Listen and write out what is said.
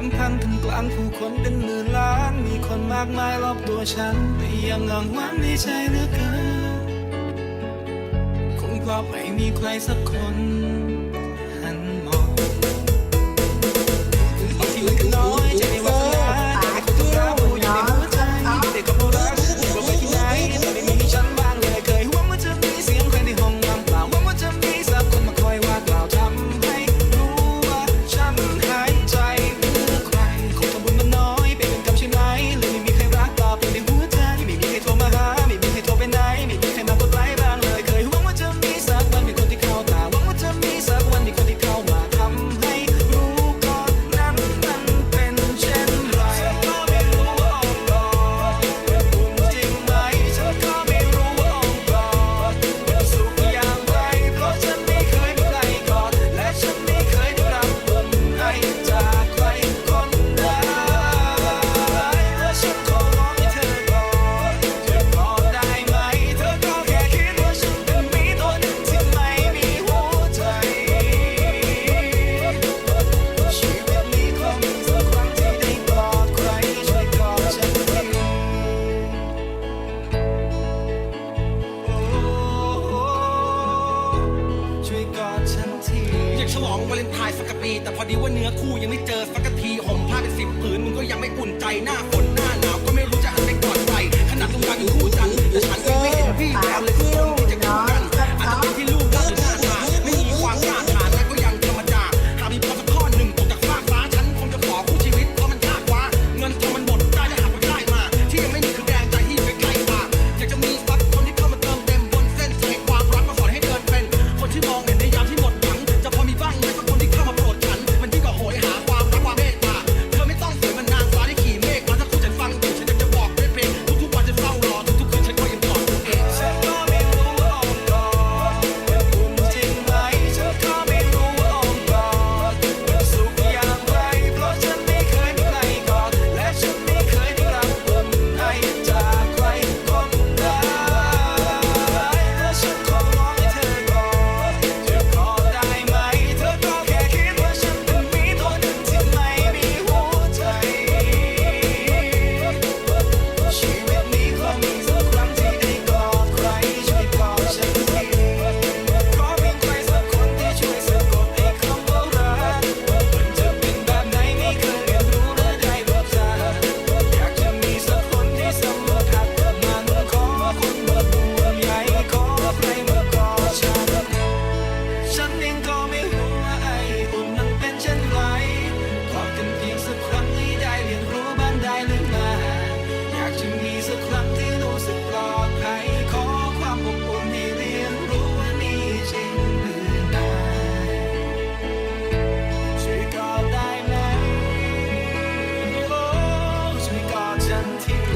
สัพังทั้งกลางผู้คนเป็นหมื่นล้าน มีคนมากมายรอบตัวฉันแต่ยังหงางหวังในใจเหลือเกินคงเพราไม่มีใครสักคนหันมอง ลองวาเลนไทน์สักกะปี แต่พอดีว่าเนื้อคู่ยังไม่เจอสักกะทีห่มผ้าเป็นสิบผืนมึงก็ยังไม่อุ่นใจหน้า 蓝天。